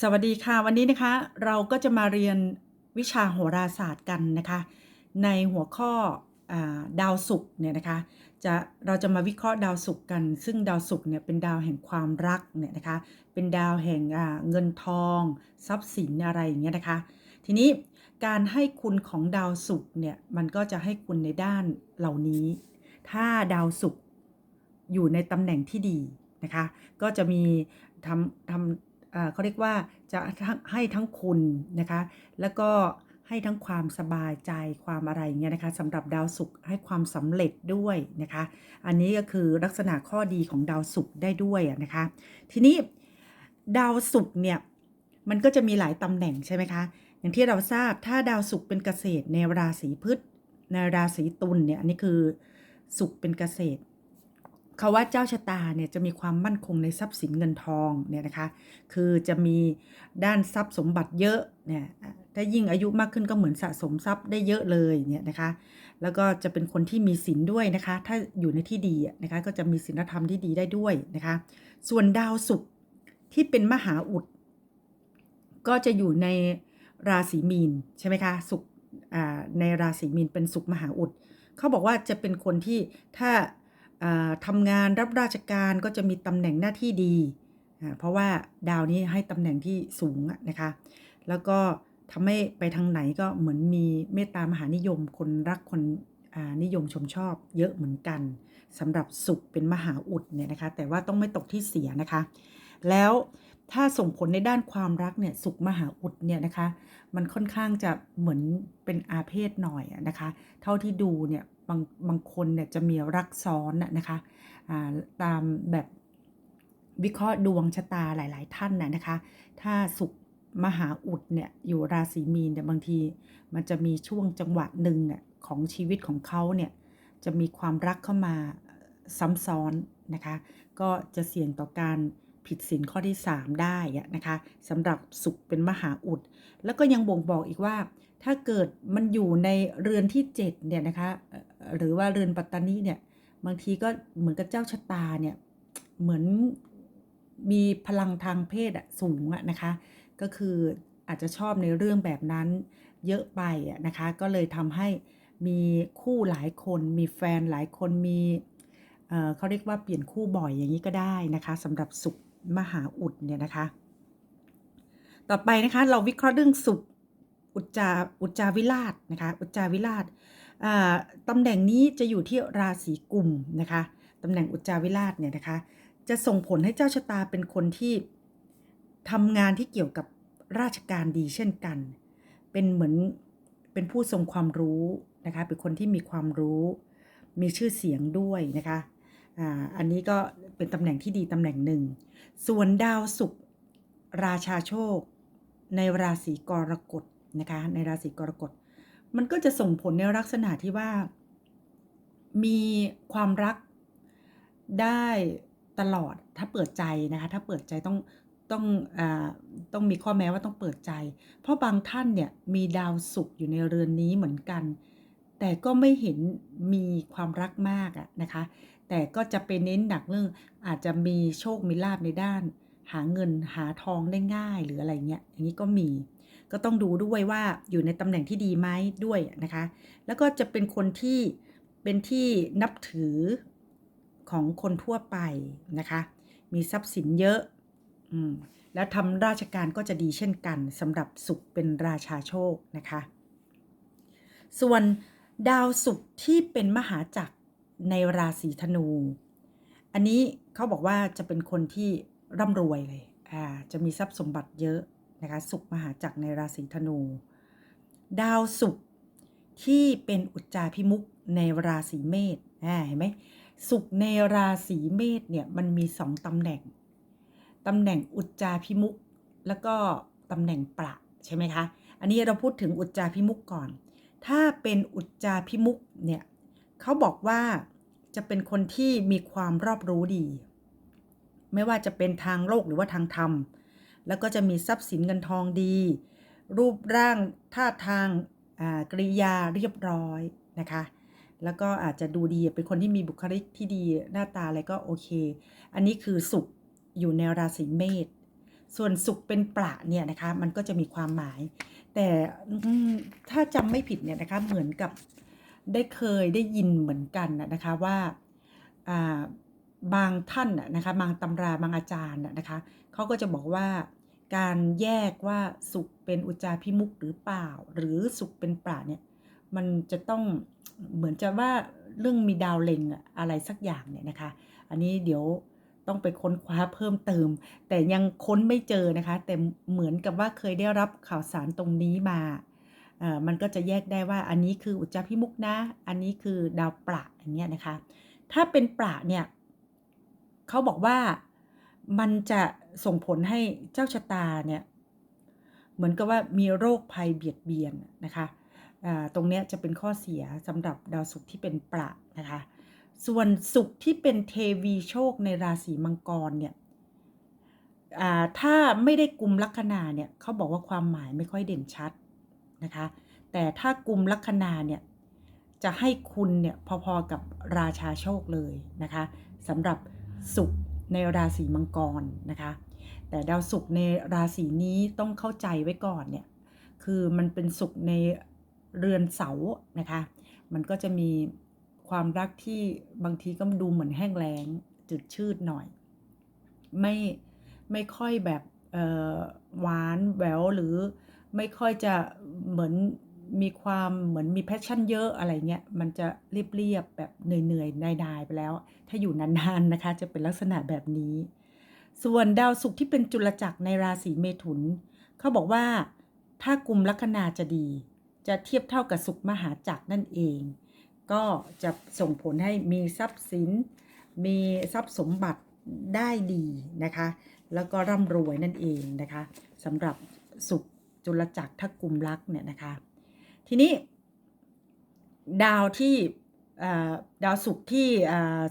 สวัสดีค่ะ วันนี้นะคะเราก็จะมาเรียนวิชาโหราศาสตร์กันนะคะ ในหัวข้ออดาวศุกร์เนี่ยนะคะจะเราจะมาวิเคราะห์ดาวศุกร์กัน ซึ่งดาวศุกร์เนี่ยเป็นดาวแห่งความรักเนี่ยนะคะเป็นดาวแห่งเงินทอง ทรัพย์สินอะไรอย่างเงี้ยนะคะ ทีนี้การให้คุณของดาวศุกร์เนี่ยมันก็จะให้คุณในด้านเหล่านี้ ถ้าดาวศุกร์อยู่ในตำแหน่งที่ดีนะคะ ก็จะมีทำทำ เขาเรียกว่าจะให้ทั้งคุณนะคะ แล้วก็ให้ทั้งความสบายใจความอะไรอย่างเงี้ยนะคะสำหรับดาวศุกร์ให้ความสำเร็จด้วยนะคะ อันนี้ก็คือลักษณะข้อดีของดาวศุกร์ได้ด้วยนะคะ ทีนี้ดาวศุกร์เนี่ยมันก็จะมีหลายตำแหน่งใช่ไหมคะอย่างที่เราทราบถ้าดาวศุกร์เป็นเกษตรในราศีพฤษในราศีตุลเนี่ยอันนี้คือศุกร์เป็นเกษตร เขาว่าเจ้าชะตาเนี่ยจะมีความมั่นคงในทรัพย์สินเงินทองเนี่ยนะคะ คือจะมีด้านทรัพย์สมบัติเยอะเนี่ยถ้ายิ่งอายุมากขึ้นก็เหมือนสะสมทรัพย์ได้เยอะเลยเนี่ยนะคะ แล้วก็จะเป็นคนที่มีศีลด้วยนะคะ ถ้าอยู่ในที่ดีนะคะก็จะมีศีลธรรมที่ดีได้ด้วยนะคะ ส่วนดาวศุกร์ที่เป็นมหาอุด ก็จะอยู่ในราศีมีนใช่ไหมคะศุกร์ในราศีมีนเป็นศุกร์มหาอุดเขาบอกว่าจะเป็นคนที่ถ้า ทำงานรับราชการก็จะมีตำแหน่งหน้าที่ดี เพราะว่าดาวนี้ให้ตำแหน่งที่สูงอะนะคะ แล้วก็ทำให้ไปทางไหนก็เหมือนมีเมตตามหานิยมคนรักคนนิยมชมชอบเยอะเหมือนกันสำหรับสุขเป็นมหาอุดเนี่ยนะคะ แต่ว่าต้องไม่ตกที่เสียนะคะ แล้วถ้าส่งผลในด้านความรักเนี่ยสุขมหาอุดเนี่ยนะคะ มันค่อนข้างจะเหมือนเป็นอาเพศหน่อยนะคะ เท่าที่ดูเนี่ย บางบางคนเนี่ยจะมีรักซ้อนน่ะนะคะตามแบบวิเคราะห์ดวงชะตาหลาย ๆ ท่านนะนะคะ ถ้าสุขมหาอุดเนี่ยอยู่ราศีมีนเนี่ยบางทีมันจะมีช่วงจังหวะหนึ่งน่ะของชีวิตของเขาเนี่ยจะมีความรักเข้ามาซ้ำซ้อนนะคะ ก็จะเสี่ยงต่อการ ผิดศีลข้อที่ 3 ได้นะคะสำหรับสุขเป็นมหาอุด แล้วก็ยังบ่งบอกอีกว่า ถ้าเกิดมันอยู่ในเรือนที่7เนี่ยนะคะหรือว่าเรือนปัตตานีเนี่ยบางทีก็เหมือนกับเจ้าชะตาเนี่ยเหมือนมีพลังทางเพศสูงนะคะ ก็คืออาจจะชอบในเรื่องแบบนั้นเยอะไปนะคะ ก็เลยทำให้มีคู่หลายคน มีแฟนหลายคนมีเขาเรียกว่าเปลี่ยนคู่บ่อยอย่างนี้ก็ได้นะคะสำหรับสุข มหาอุดเนี่ยนะคะ ต่อไปนะคะเราวิเคราะห์เรื่องสุขอุจจาอุจจาวิราชนะคะอุจจาวิราชตำแหน่งนี้จะอยู่ที่ราศีกุมนะคะตำแหน่งอุจจาวิราชเนี่ยนะคะจะส่งผลให้เจ้าชะตาเป็นคนที่ทำงานที่เกี่ยวกับราชการดีเช่นกัน เป็นเหมือนเป็นผู้ทรงความรู้นะคะเป็นคนที่มีความรู้ มีชื่อเสียงด้วยนะคะ อันนี้ก็เป็นตำแหน่งที่ดีตำแหน่งหนึ่ง ส่วนดาวศุกร์ราชาโชค ในราศีกรกฎนะคะ ในราศีกรกฎ มันก็จะส่งผลในลักษณะที่ว่า มีความรักได้ตลอด ถ้าเปิดใจนะคะ ถ้าเปิดใจต้องต้องอต้องมีข้อแม้ว่าต้องเปิดใจ เพราะบางท่านเนี่ยมีดาวศุกร์อยู่ในเรือนนี้เหมือนกัน แต่ก็ไม่เห็นมีความรักมากอะนะคะ แต่ก็จะไปเน้นหนักเรื่องอาจจะมีโชคมีลาบในด้าน หาเงินหาทองได้ง่ายหรืออะไรเงี้ยอย่างนี้ก็มี ก็ต้องดูด้วยว่าอยู่ในตำแหน่งที่ดีไหมด้วยนะคะ แล้วก็จะเป็นคนที่เป็นที่นับถือของคนทั่วไปนะคะ มีทรัพย์สินเยอะอืมแล้วทำราชการก็จะดีเช่นกันสำหรับสุขเป็นราชาโชคนะคะ ส่วนดาวศุกร์ที่เป็นมหาจักร ในราศีธนู อันนี้เขาบอกว่าจะเป็นคนที่ร่ำรวยเลย อ่า จะมีทรัพย์สมบัติเยอะนะคะ สุขมหาจักรในราศีธนู ดาวศุกร์ที่เป็นอุจจาพิมุกในราศีเมษอ่าเห็นไหมศุกร์ในราศีเมษเนี่ยมันมีสองตำแหน่ง ตำแหน่งอุจจาพิมุกแล้วก็ตำแหน่งประใช่ไหมคะ อันนี้เราพูดถึงอุจจาพิมุกก่อน ถ้าเป็นอุจจาพิมุกเนี่ยเขาบอกว่า จะเป็นคนที่มีความรอบรู้ดี ไม่ว่าจะเป็นทางโลกหรือว่าทางธรรม แล้วก็จะมีทรัพย์สินเงินทองดี รูปร่างท่าทางอ่ากริยาเรียบร้อยนะคะ แล้วก็อาจจะดูดีเป็นคนที่มีบุคลิกที่ดีหน้าตาอะไรก็โอเค อันนี้คือสุขอยู่ในราศีเมษส่วนสุขเป็นประเนี่ยนะคะ มันก็จะมีความหมาย แต่ถ้าจำไม่ผิดเนี่ยนะคะเหมือนกับ ได้เคยได้ยินเหมือนกันนะคะว่าบางท่านนะคะบางตำราบางอาจารย์นะคะเขาก็จะบอกว่าการแยกว่าสุขเป็นอุจจาพิมุกหรือเปล่า หรือสุขเป็นปราเนี่ยมันจะต้องเหมือนจะว่าเรื่องมีดาวเล็งอะไรสักอย่างเนี่ยนะคะ อันนี้เดี๋ยวต้องไปค้นคว้าเพิ่มเติม แต่ยังค้นไม่เจอนะคะ แต่เหมือนกับว่าเคยได้รับข่าวสารตรงนี้มา มันก็จะแยกได้ว่าอันนี้คืออุจจาพิมุกนะ อันนี้คือดาวประอย่างเงี้ยนะคะ ถ้าเป็นประเนี่ยเขาบอกว่ามันจะส่งผลให้เจ้าชะตาเนี่ยเหมือนกับว่ามีโรคภัยเบียดเบียนนะคะตรงเนี้ยจะเป็นข้อเสียสำหรับดาวศุกร์ที่เป็นประนะคะ ส่วนศุกร์ที่เป็นเทวีโชคในราศีมังกรเนี่ยถ้าไม่ได้กลุ่มลัคนาเนี่ยเขาบอกว่าความหมายไม่ค่อยเด่นชัด นะคะ แต่ถ้ากลุ่มลัคนาเนี่ยจะให้คุณเนี่ยพอๆกับราชาโชคเลยนะคะสำหรับศุกร์ในราศีมังกรนะคะ แต่ดาวศุกร์ในราศีนี้ต้องเข้าใจไว้ก่อนเนี่ยคือมันเป็นศุกร์ในเรือนเสานะคะ มันก็จะมีความรักที่บางทีก็ดูเหมือนแห้งแล้งจืดชืดหน่อย ไม่ไม่ค่อยแบบหวานแหววหรือ ไม่ค่อยจะเหมือนมีความเหมือนมีแพชชั่นเยอะอะไรเงี้ยมันจะเรียบๆแบบเหนื่อยๆนายๆไปแล้ว ถ้าอยู่นานๆนะคะ จะเป็นลักษณะแบบนี้ ส่วนดาวศุกร์ที่เป็นจุลจักรในราศีเมถุน เขาบอกว่าถ้ากลุ่มลัคนาจะดี จะเทียบเท่ากับศุกร์มหาจักรนั่นเอง ก็จะส่งผลให้มีทรัพย์สิน มีทรัพย์สมบัติได้ดีนะคะ แล้วก็ร่ำรวยนั่นเองนะคะสำหรับศุกร์ จุลจักรถ้ากุมลักเนี่ยนะคะ ทีนี้ ดาวที่ดาวศุกร์ที่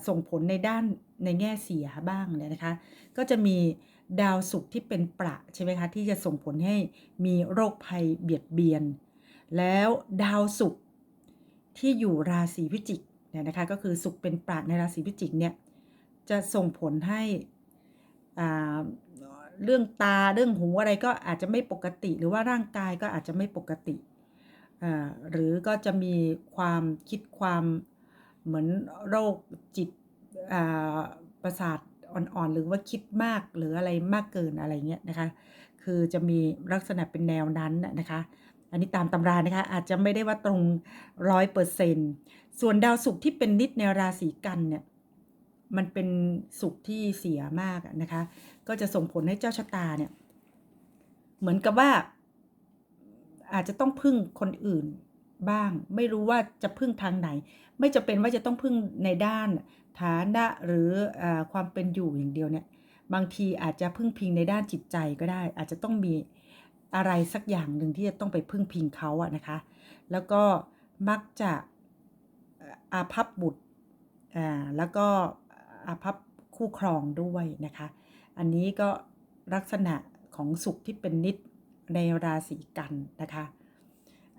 ส่งผลในด้านในแง่เสียบ้างเนี่ยนะคะ ก็จะมีดาวศุกร์ที่เป็นประใช่ไหมคะที่จะส่งผลให้มีโรคภัยเบียดเบียน แล้วดาวศุกร์ที่อยู่ราศีพิจิกเนี่ยนะคะก็คือศุกร์เป็นประในราศีพิจิกเนี่ยจะส่งผลให้อ่า เรื่องตาเรื่องหูอะไรก็อาจจะไม่ปกติ หรือว่าร่างกายก็อาจจะไม่ปกติหรือก็จะมีความคิดความเหมือนโรคจิตประสาทอ่อนๆ หรือว่าคิดมากหรืออะไรมากเกินอะไรเงี้ยนะคะ คือจะมีลักษณะเป็นแนวนั้นน่ะนะคะ อันนี้ตามตำรานะคะ อาจจะไม่ได้ว่าตรงร้อยเปอร์เซนส่วนดาวศุกร์ที่เป็นนิดในราศีกันเนี่ย มันเป็นศุกร์ที่เสียมากนะคะ ก็จะส่งผลให้เจ้าชะตาเนี่ย เหมือนกับว่า อาจจะต้องพึ่งคนอื่นบ้าง ไม่รู้ว่าจะพึ่งทางไหน ไม่จะเป็นว่าจะต้องพึ่งในด้านฐานะหรืออความเป็นอยู่อย่างเดียวเนี่ย บางทีอาจจะพึ่งพิงในด้านจิตใจก็ได้ อาจจะต้องมีอะไรสักอย่างหนึ่งที่จะต้องไปพึ่งพิงเขาอะนะคะ แล้วก็มักจะอาภัพบุตรอ่าแล้วก็ อาภัพคู่ครองด้วยนะคะ อันนี้ก็ลักษณะของสุขที่เป็นนิดในราศีกันนะคะ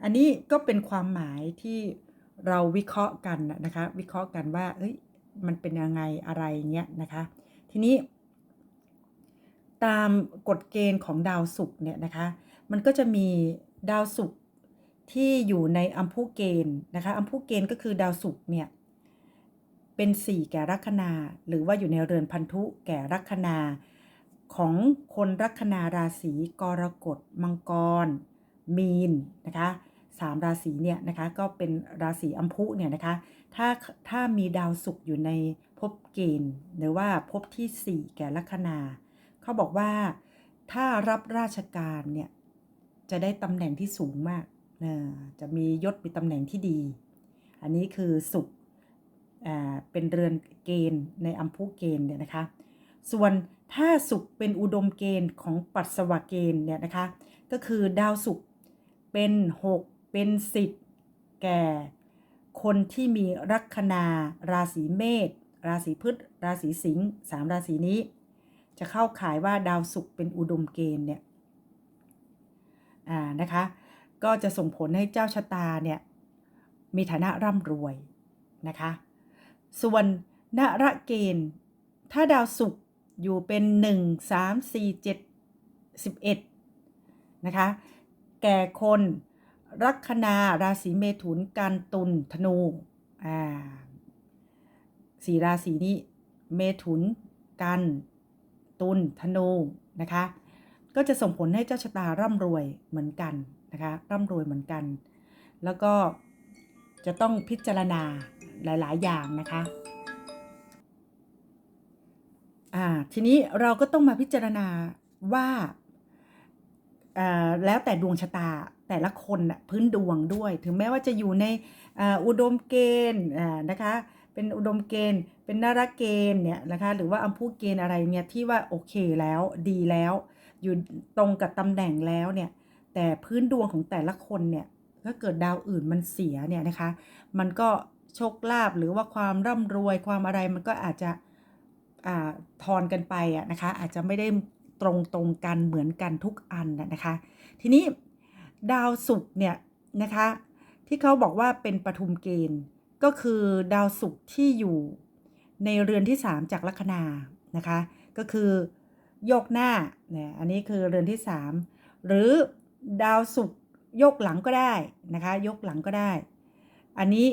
อันนี้ก็เป็นความหมายที่เราวิเคราะห์กันนะนะคะ วิเคราะห์กันว่า เอ้ย มันเป็นยังไงอะไรเงี้ยนะคะ ทีนี้ ตามกฎเกณฑ์ของดาวศุกร์เนี่ยนะคะ มันก็จะมีดาวศุกร์ที่อยู่ในอัมพุเกณฑ์นะคะ อัมพุเกณฑ์ก็คือดาวศุกร์เนี่ย เป็น 4 แก่ลัคนา หรือว่าอยู่ในเรือนพันธุแก่ลัคนา ของคนลัคนาราศีกรกฎมังกร มีนนะคะสามราศีเนี่ยนะคะก็เป็นราศีอัมพุเนี่ยนะคะถ้าถ้ามีดาวศุกร์อยู่ในภพเกณฑ์ หรือว่าภพที่ 4 แก่ลัคนา เขาบอกว่าถ้ารับราชการเนี่ยจะได้ตำแหน่งที่สูงมากนะจะมียศมีตำแหน่งที่ดี อันนี้คือศุกร์ เป็นเรือนเกณฑ์ในอัมพุเกณฑ์เนี่ยนะคะ ส่วนถ้าศุกเป็นอุดมเกณฑ์ของปัสสวะเกณฑ์เนี่ยนะคะ ก็คือดาวศุกเป็น 6 เป็น 10 แก่ คนที่มีลัคนาราศีเมษราศีพฤษราศีสิงห์สามราศีนี้ จะเข้าขายว่าดาวศุกร์เป็นอุดมเกณฑ์เนี่ยอ่านะคะ ก็จะส่งผลให้เจ้าชะตาเนี่ยมีฐานะร่ำรวยนะคะ ส่วนนระเกณฑ์ ถ้าดาวศุกร์อยู่เป็น1 3 4 7 11นะคะ แก่คนลัคนาราศีเมถุนกันตุลธนูอ่าสี่ราศีนี้เมถุนกันตุลธนูนะคะ ก็จะส่งผลให้เจ้าชะตาร่ำรวยเหมือนกันนะคะร่ำรวยเหมือนกัน แล้วก็จะต้องพิจารณา หลาย ๆ อย่างนะคะ อ่า ทีนี้เราก็ต้องมาพิจารณาว่าอ่าแล้วแต่ดวงชะตาแต่ละคนน่ะพื้นดวงด้วย ถึงแม้ว่าจะอยู่ในอุดมเกณฑ์อ่านะคะเป็นอุดมเกณฑ์ เป็นนารเกณฑ์เนี่ยนะคะหรือว่าอัมพูเกณฑ์อะไรเนี่ยที่ว่าโอเคแล้วดีแล้ว อยู่ตรงกับตำแหน่งแล้วเนี่ยแต่พื้นดวงของแต่ละคนเนี่ยถ้าเกิดดาวอื่นมันเสียเนี่ยนะคะ มันก็ โชคลาภหรือว่าความร่ำรวยความอะไรมันก็อาจจะอ่าทอนกันไปอะนะคะ อาจจะไม่ได้ตรงตรงกันเหมือนกันทุกอันนะนะคะ ทีนี้ดาวศุกร์เนี่ยนะคะ ที่เขาบอกว่าเป็นปฐุมเกณฑ์ก็คือดาวศุกร์ที่อยู่ในเรือนที่ 3 จากลัคนานะคะ ก็คือโยกหน้าเนี่ยอันนี้คือเรือนที่ 3 หรือดาวศุกร์โยกหลังก็ได้นะคะ ยกหลังก็ได้ อันนี้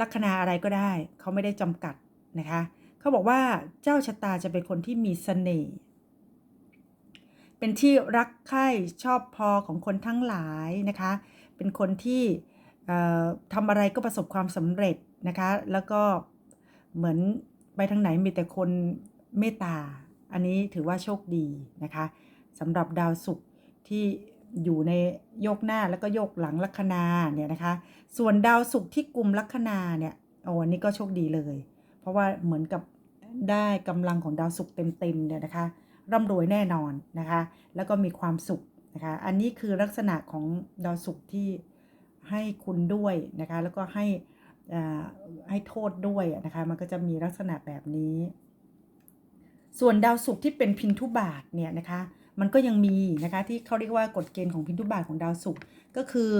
ลัคนาอะไรก็ได้ เขาไม่ได้จำกัดนะคะ เขาบอกว่าเจ้าชะตาจะเป็นคนที่มีเสน่ห์ เป็นที่รักใคร่ชอบพอของคนทั้งหลายนะคะ เป็นคนที่ทำอะไรก็ประสบความสำเร็จนะคะ แล้วก็เหมือนไปทางไหนมีแต่คนเมตตา อันนี้ถือว่าโชคดีนะคะสำหรับดาวศุกร์ที่ อยู่ในโยกหน้าแล้วก็โยกหลังลัคนาเนี่ยนะคะ ส่วนดาวศุกร์ที่กลุ่มลัคนาเนี่ยโอ้อันนี้ก็โชคดีเลย เพราะว่าเหมือนกับได้กำลังของดาวศุกร์เต็มๆเนี่ยนะคะร่ำรวยแน่นอนนะคะ แล้วก็มีความสุขนะคะ อันนี้คือลักษณะของดาวศุกร์ที่ให้คุณด้วยนะคะ แล้วก็ให้อ่าให้โทษด้วยนะคะ มันก็จะมีลักษณะแบบนี้ ส่วนดาวศุกร์ที่เป็นพินทุบาทเนี่ยนะคะ มันก็ยังมีนะคะที่เขาเรียกว่ากฎเกณฑ์ของพินทุบาทของดาวศุกร์ก็คือ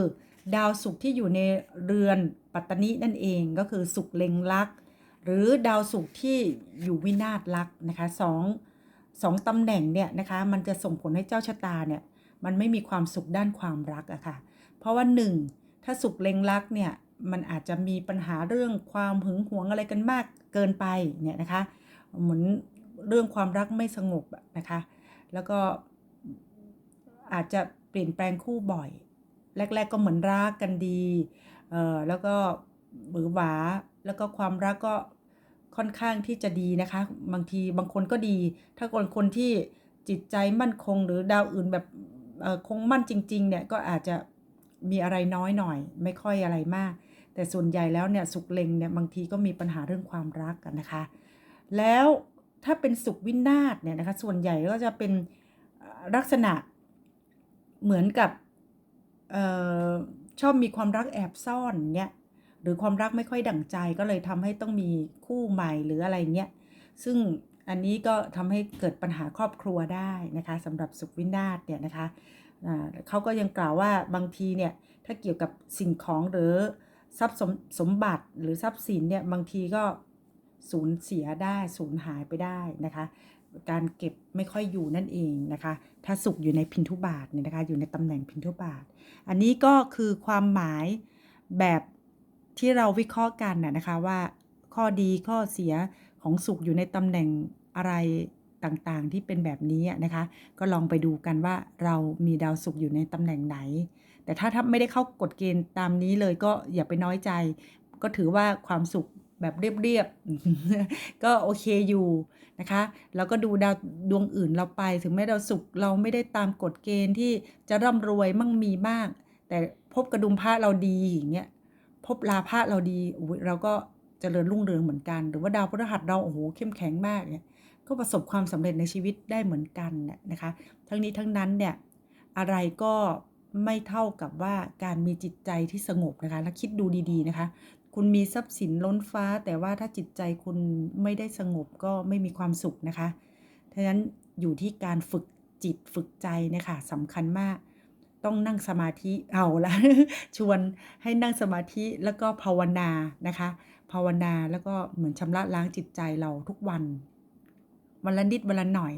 ดาวศุกร์ที่อยู่ในเรือนปัตตนินั่นเองก็คือศุกร์เล็งลักษ์หรือดาวศุกร์ที่อยู่วินาศลักษ์นะคะสองสองตำแหน่งเนี่ยนะคะมันจะส่งผลให้เจ้าชะตาเนี่ยมันไม่มีความสุขด้านความรักอะค่ะ เพราะว่าหนึ่งถ้าศุกร์เล็งลักเนี่ยมันอาจจะมีปัญหาเรื่องความหึงหวงอะไรกันมากเกินไปเนี่ยนะคะเหมือนเรื่องความรักไม่สงบนะคะ แล้วก็อาจจะเปลี่ยนแปลงคู่บ่อย แรก ๆ ก็เหมือนรักกันดีเอ่อแล้วก็หวือหวาแล้วก็ความรักก็ค่อนข้างที่จะดีนะคะ บางทีบางคนก็ดี ถ้าคนคนที่จิตใจมั่นคงหรือดาวอื่นแบบคงมั่นจริง ๆ เนี่ยก็อาจจะมีอะไรน้อยหน่อย ไม่ค่อยอะไรมาก แต่ส่วนใหญ่แล้วเนี่ยสุขเลงเนี่ยบางทีก็มีปัญหาเรื่องความรักกันนะคะ แล้ว ถ้าเป็นสุขวินาศเนี่ยนะคะส่วนใหญ่ก็จะเป็นลักษณะเหมือนกับออชอบมีความรักแอบซ่อนเนี่ยหรือความรักไม่ค่อยดั่งใจก็เลยทำให้ต้องมีคู่ใหม่หรืออะไรเงี้ยซึ่งอันนี้ก็ทำให้เกิดปัญหาครอบครัวได้นะคะสำหรับสุขวินาศเนี่ยนะคะเขาก็ยังกล่าวว่าบางทีเนี่ยถ้าเกี่ยวกับสิ่งของหรือทรัพย์สมสมบัติหรือทรัพย์สินเนี่ยบางทีก็ สูญเสียได้สูญหายไปได้นะคะ การเก็บไม่ค่อยอยู่นั่นเองนะคะ ถ้าสุกอยู่ในพินทุบาทเนี่ยนะคะ อยู่ในตำแหน่งพินทุบาท อันนี้ก็คือความหมายแบบที่เราวิเคราะห์กันนะนะคะว่าข้อดีข้อเสียของสุขอยู่ในตำแหน่งอะไรต่างๆ ที่เป็นแบบนี้นะคะ ก็ลองไปดูกันว่าเรามีดาวสุขอยู่ในตำแหน่งไหน แต่ถ้าถ้าไม่ได้เข้ากฎเกณฑ์ตามนี้เลยก็อย่าไปน้อยใจ ก็ถือว่าความสุข แบบเรียบๆ ก็โอเคอยู่นะคะ แล้วก็ดูดาวดวงอื่นเราไปถึงแม้ดาวสุขเราไม่ได้ตามกฎเกณฑ์ที่จะร่ำรวยมั่งมีมาก แต่พบกระดุมพระเราดีอย่างเงี้ยพบลาภะเราดีอุ๊ยเราก็เจริญรุ่งเรืองเหมือนกัน หรือว่าดาวพฤหัสเราโอ้โหเข้มแข็งมากเนี่ยก็ประสบความสำเร็จในชีวิตได้เหมือนกันเนี่ยนะคะ ทั้งนี้ทั้งนั้นเนี่ยอะไรก็ไม่เท่ากับว่าการมีจิตใจที่สงบนะคะ แล้วคิดดูดีๆนะคะ คุณมีทรัพย์สินล้นฟ้า แต่ว่าถ้าจิตใจคุณไม่ได้สงบก็ไม่มีความสุขนะคะฉะนั้นอยู่ที่การฝึกจิตฝึกใจนะคะสำคัญมาก ต้องนั่งสมาธิเอาละชวนให้นั่งสมาธิแล้วก็ภาวนานะคะ ภาวนาแล้วก็เหมือนชำระล้างจิตใจเราทุกวัน วันละนิดวันละหน่อย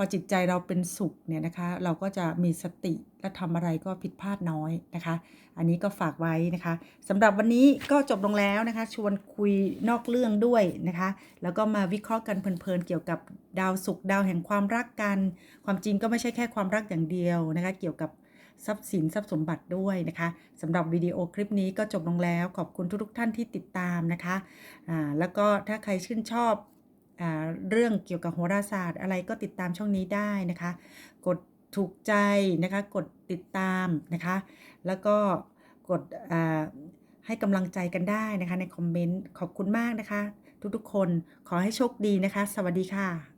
อจิตใจเราเป็นสุขเนี่ยนะคะ เราก็จะมีสติและทำอะไรก็ผิดพลาดน้อยนะคะ อันนี้ก็ฝากไว้นะคะสำหรับวันนี้ก็จบลงแล้วนะคะ ชวนคุยนอกเรื่องด้วยนะคะ แล้วก็มาวิเคราะห์กันเพลินๆเกี่ยวกับดาวศุกร์ดาวแห่งความรักกัน ความจริงก็ไม่ใช่แค่ความรักอย่างเดียวนะคะ เกี่ยวกับทรัพย์สินทรัพย์สมบัติด้วยนะคะสำหรับวิดีโอคลิปนี้ก็จบลงแล้ว ขอบคุณทุกๆท่านที่ติดตามนะคะอ่าแล้วก็ถ้าใครชื่นชอบ เรื่องเกี่ยวกับโหราศาสตร์ อะไรก็ติดตามช่องนี้ได้นะคะ กดถูกใจนะคะ กดติดตามนะคะ แล้วก็กดให้กำลังใจกันได้นะคะในคอมเมนต์ ขอบคุณมากนะคะ ทุกๆคนขอให้โชคดีนะคะ สวัสดีค่ะ